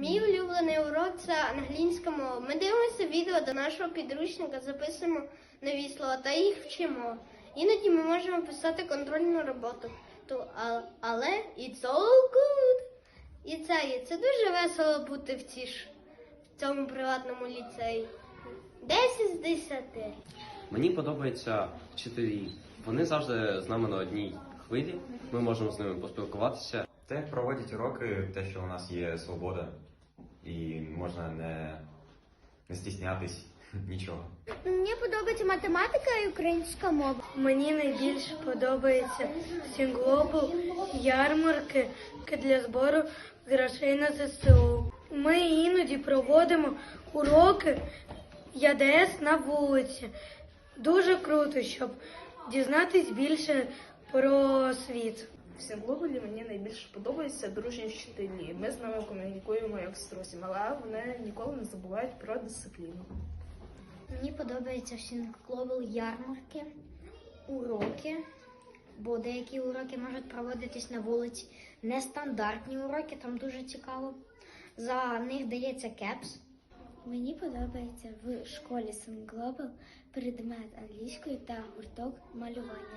Мій улюблений урок це англійська мова. Ми дивимося відео до нашого підручника, записуємо нові слова та їх вчимо. Іноді ми можемо писати контрольну роботу. Але it's all good. І це, і це дуже весело бути в, ці ж, в цьому приватному ліцеї. 10 з 10. Мені подобаються вчителі. Вони завжди з нами на одній хвилі. Ми можемо з ними поспілкуватися. Те, як проводять уроки, те, що у нас є свобода, і можна не, не стіснятись нічого. Мені подобається математика і українська мова. Мені найбільше подобається Сінглобал, ярмарки для збору грошей на ЗСУ. Ми іноді проводимо уроки ЯДС на вулиці. Дуже круто, щоб дізнатись більше про світ. В Сінглобалі мені найбільше подобаються дружні вчителі. Ми з ними комунікуємо як з друзями, але вони ніколи не забувають про дисципліну. Мені подобаються всі Global ярмарки, уроки, бо деякі уроки можуть проводитись на вулиці. Нестандартні уроки, там дуже цікаво. За них дається кепс. Мені подобається в школі Global предмет англійської та гурток малювання.